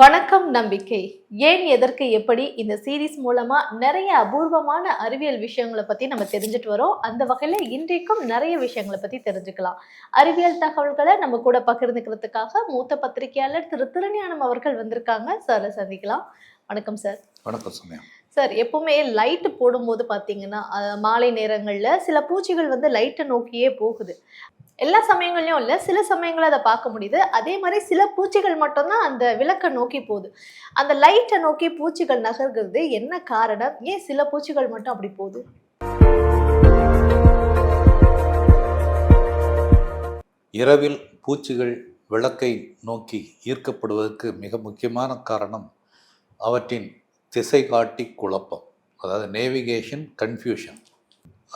வணக்கம் நம்பிக்கை. ஏன் எதற்கு எப்படி? இந்த சீரிஸ் மூலமா நிறைய அபூர்வமான அறிவியல் விஷயங்களை பத்தி நம்ம தெரிஞ்சுட்டு வரோம். அந்த வகையில இன்றைக்கும் நிறைய விஷயங்களை பத்தி தெரிஞ்சுக்கலாம். அறிவியல் தகவல்களை நம்ம கூட பகிர்ந்துக்கிறதுக்காக மூத்த பத்திரிகையாளர் திரு. திருஞானம் அவர்கள் வந்திருக்காங்க. சாரை சந்திக்கலாம். வணக்கம் சார். வணக்கம் சமயம் சார் எப்பவுமே லைட் போடும்போது பார்த்தீங்கன்னா மாலை நேரங்களில் சில பூச்சிகள் வந்து லைட்டை நோக்கியே போகுது. எல்லா சமயங்கள்லையும் இல்லை சில சமயங்களில் அதை பார்க்க முடியுது. அதே மாதிரி சில பூச்சிகள் மட்டும்தான் அந்த விளக்கை நோக்கி போகுது. அந்த லைட்டை நோக்கி பூச்சிகள் நகர்கிறது என்ன காரணம்? ஏன் சில பூச்சிகள் மட்டும் அப்படி போகுது? இரவில் பூச்சிகள் விளக்கை நோக்கி ஈர்க்கப்படுவதற்கு மிக முக்கியமான காரணம் அவற்றின் திசை காட்டி குழப்பம். அதாவது நேவிகேஷன் கன்ஃபியூஷன்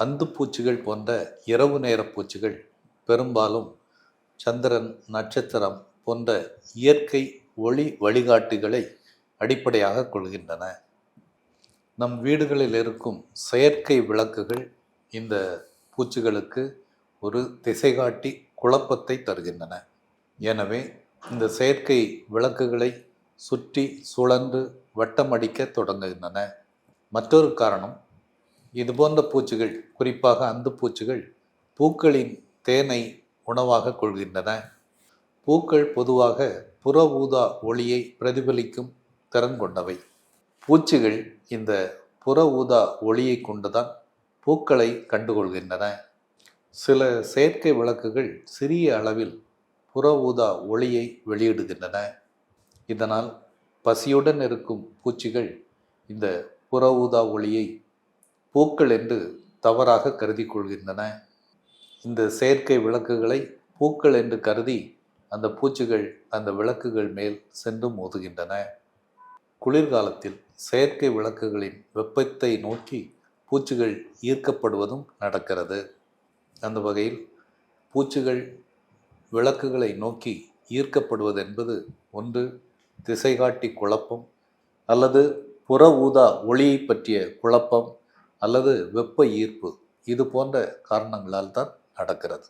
அந்து பூச்சிகள் போன்ற இரவு நேர பூச்சிகள் பெரும்பாலும் சந்திரன் நட்சத்திரம் போன்ற இயற்கை ஒளி வழிகாட்டிகளை அடிப்படையாக கொள்கின்றன. நம் வீடுகளில் இருக்கும் செயற்கை விளக்குகள் இந்த பூச்சிகளுக்கு ஒரு திசைகாட்டி குழப்பத்தை தருகின்றன. எனவே இந்த செயற்கை விளக்குகளை சுற்றி சுழன்று வட்டமடிக்க தொடங்குகின்றன. மற்றொரு காரணம் இதுபோன்ற பூச்சிகள் குறிப்பாக அந்த பூச்சிகள் பூக்களின் தேனை உணவாக கொள்கின்றன. பூக்கள் பொதுவாக புற ஊதா ஒளியை பிரதிபலிக்கும் திறன் கொண்டவை. பூச்சிகள் இந்த புற ஊதா ஒளியை கொண்டுதான் பூக்களை கண்டுகொள்கின்றன. சில செயற்கை விளக்குகள் சிறிய அளவில் புற ஊதா ஒளியை வெளியிடுகின்றன. இதனால் பசியுடன் இருக்கும் பூச்சிகள் இந்த புற ஊதா ஒளியை பூக்கள் என்று தவறாக கருதி கொள்கின்றன. இந்த செயற்கை விளக்குகளை பூக்கள் என்று கருதி அந்த பூச்சிகள் அந்த விளக்குகள் மேல் சென்று மோதுகின்றன. குளிர்காலத்தில் செயற்கை விளக்குகளின் வெப்பத்தை நோக்கி பூச்சிகள் ஈர்க்கப்படுவதும் நடக்கிறது. அந்த வகையில் பூச்சிகள் விளக்குகளை நோக்கி ஈர்க்கப்படுவது என்பது ஒன்று திசைகாட்டி குழப்பம் அல்லது புற ஊதா ஒளியை பற்றிய குழப்பம் அல்லது வெப்ப ஈர்ப்பு. இது போன்ற காரணங்களால் தான் நடக்கிறது.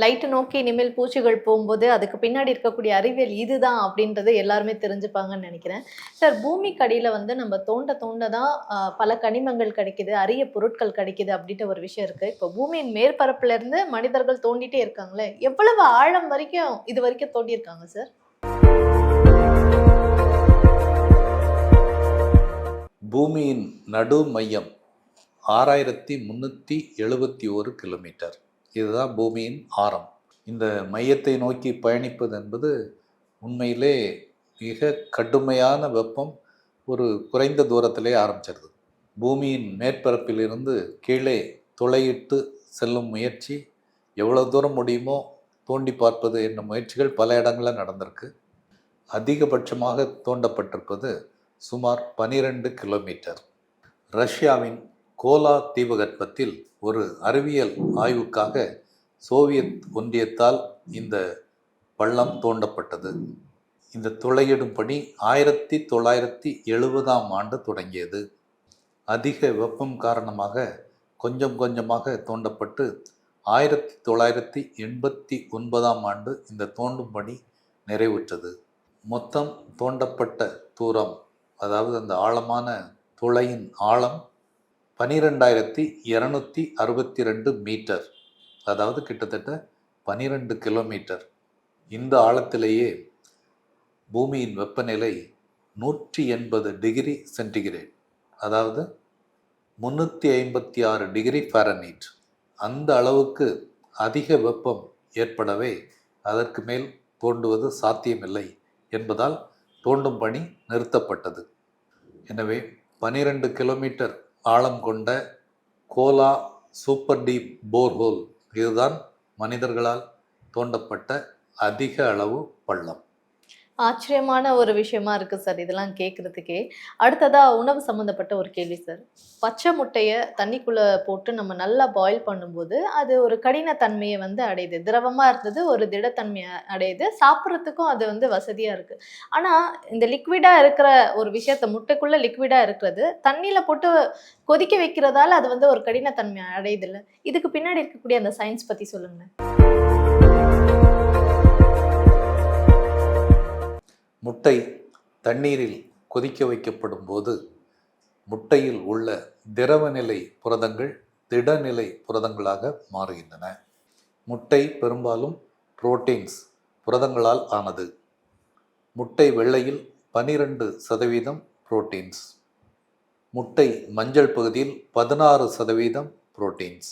லைட்டை நோக்கி இனிமேல் பூச்சிகள் போகும்போது அதுக்கு பின்னாடி இருக்கக்கூடிய அறிவியல் இதுதான் அப்படின்றது எல்லாருமே தெரிஞ்சுப்பாங்கன்னு நினைக்கிறேன். சார் பூமிக்கு அடியில வந்து நம்ம தோண்ட தோண்ட தான் பல கனிமங்கள் கிடைக்குது அரிய பொருட்கள் கிடைக்குது அப்படின்ற ஒரு விஷயம் இருக்கு. இப்போ பூமியின் மேற்பரப்புல இருந்து மனிதர்கள் தோண்டிட்டே இருக்காங்களே எவ்வளவு ஆழம் வரைக்கும் இது வரைக்கும் தோண்டி இருக்காங்க சார் பூமியின் நடு மையம் ஆறாயிரத்தி முந்நூற்றி எழுபத்தி ஒரு கிலோமீட்டர். இதுதான் பூமியின் ஆரம். இந்த மையத்தை நோக்கி பயணிப்பது என்பது உண்மையிலே மிக கடுமையான வெப்பம் ஒரு குறைந்த தூரத்திலே ஆரம்பிச்சிருது. பூமியின் மேற்பரப்பிலிருந்து கீழே துளையிட்டு செல்லும் முயற்சி எவ்வளோ தூரம் முடியுமோ தோண்டி பார்ப்பது என்ற முயற்சிகள் பல இடங்களில் நடந்திருக்கு. அதிகபட்சமாக தோண்டப்பட்டிருப்பது சுமார் 12 கிலோமீட்டர். ரஷ்யாவின் கோலா தீபகற்பத்தில் ஒரு அறிவியல் ஆய்வுக்காக சோவியத் ஒன்றியத்தால் இந்த பள்ளம் தோண்டப்பட்டது. இந்த துளையிடும் பணி ஆயிரத்தி தொள்ளாயிரத்தி எழுபதாம் ஆண்டு தொடங்கியது. அதிக வெப்பம் காரணமாக கொஞ்சம் கொஞ்சமாக தோண்டப்பட்டு ஆயிரத்தி தொள்ளாயிரத்தி எண்பத்தி ஒன்பதாம் ஆண்டு இந்த தோண்டும் பணி நிறைவுற்றது. மொத்தம் தோண்டப்பட்ட தூரம் அதாவது அந்த ஆழமான துளையின் ஆழம் பனிரெண்டாயிரத்தி இரநூத்தி அறுபத்தி ரெண்டு மீட்டர். அதாவது கிட்டத்தட்ட பனிரெண்டு கிலோமீட்டர். இந்த ஆழத்திலேயே பூமியின் வெப்பநிலை நூற்றி எண்பது டிகிரி சென்டிகிரேட். அதாவது முந்நூற்றி ஐம்பத்தி ஆறு டிகிரி ஃபாரன்ஹீட். அந்த அளவுக்கு அதிக வெப்பம் ஏற்படவே அதற்கு மேல் தோண்டுவது சாத்தியமில்லை என்பதால் தோண்டும் பணி நிறுத்தப்பட்டது. எனவே பனிரெண்டு கிலோமீட்டர் ஆழம் கொண்ட கோலா சூப்பர் டீப் போர்ஹோல். இதுதான் மனிதர்களால் தோண்டப்பட்ட அதிக அளவு பள்ளம். ஆச்சரியமான ஒரு விஷயமா இருக்கு சார். இதெல்லாம் கேட்கறதுக்கே அடுத்ததா உணவு சம்மந்தப்பட்ட ஒரு கேள்வி சார். பச்சை முட்டையை தண்ணிக்குள்ளே போட்டு நம்ம நல்லா பாயில் பண்ணும்போது அது ஒரு கடினத்தன்மையை வந்து அடையுது. திரவமாக இருந்தது ஒரு திடத்தன்மையை அடையுது. சாப்பிட்றதுக்கும் அது வந்து வசதியாக இருக்குது ஆனால் இந்த லிக்விடாக இருக்கிற ஒரு விஷயத்த முட்டைக்குள்ளே லிக்விடாக இருக்கிறது தண்ணியில் போட்டு கொதிக்க வைக்கிறதால அது வந்து ஒரு கடினத்தன்மை அடையுதில்ல. இதுக்கு பின்னாடி இருக்கக்கூடிய அந்த சயின்ஸ் பற்றி சொல்லுங்கள் முட்டை தண்ணீரில் கொதிக்க வைக்கப்படும் போது முட்டையில் உள்ள திரவநிலை புரதங்கள் திடநிலை புரதங்களாக மாறுகின்றன. முட்டை பெரும்பாலும் புரோட்டீன்ஸ் புரதங்களால் ஆனது. முட்டை வெள்ளையில் பனிரெண்டு சதவீதம் புரோட்டீன்ஸ். முட்டை மஞ்சள் பகுதியில் பதினாறு சதவீதம் புரோட்டீன்ஸ்.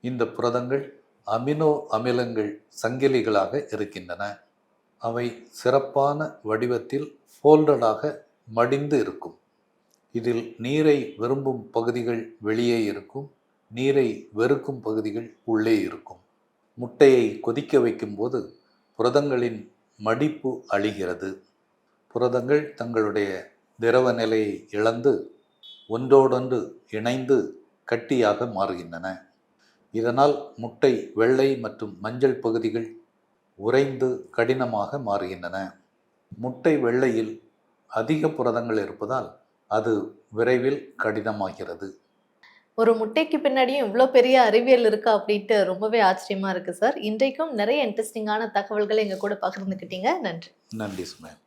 இந்த புரதங்கள் அமினோ அமிலங்கள் சங்கிலிகளாக இருக்கின்றன. அவை சிறப்பான வடிவத்தில் ஃபோல்டடாக மடிந்து இருக்கும். இதில் நீரை விரும்பும் பகுதிகள் வெளியே இருக்கும் நீரை வெறுக்கும் பகுதிகள் உள்ளே இருக்கும். முட்டையை கொதிக்க வைக்கும்போது புரதங்களின் மடிப்பு அழிகிறது. புரதங்கள் தங்களுடைய திரவ நிலையை இழந்து ஒன்றோடொன்று இணைந்து கட்டியாக மாறுகின்றன. இதனால் முட்டை வெள்ளை மற்றும் மஞ்சள் பகுதிகள் உறைந்து கடினமாக மாறுகின்றன. முட்டை வெள்ளையில் அதிக புரதங்கள் இருப்பதால் அது விரைவில் கடினமாகிறது. ஒரு முட்டைக்கு பின்னாடியும் இவ்வளோ பெரிய அறிவியல் இருக்கா அப்படின்ட்டு ரொம்பவே ஆச்சரியமா இருக்கு சார். இன்றைக்கும் நிறைய இன்ட்ரெஸ்டிங்கான தகவல்களை எங்க கூட பகிர்ந்துக்கிட்டீங்க. நன்றி. நன்றி சுமேன்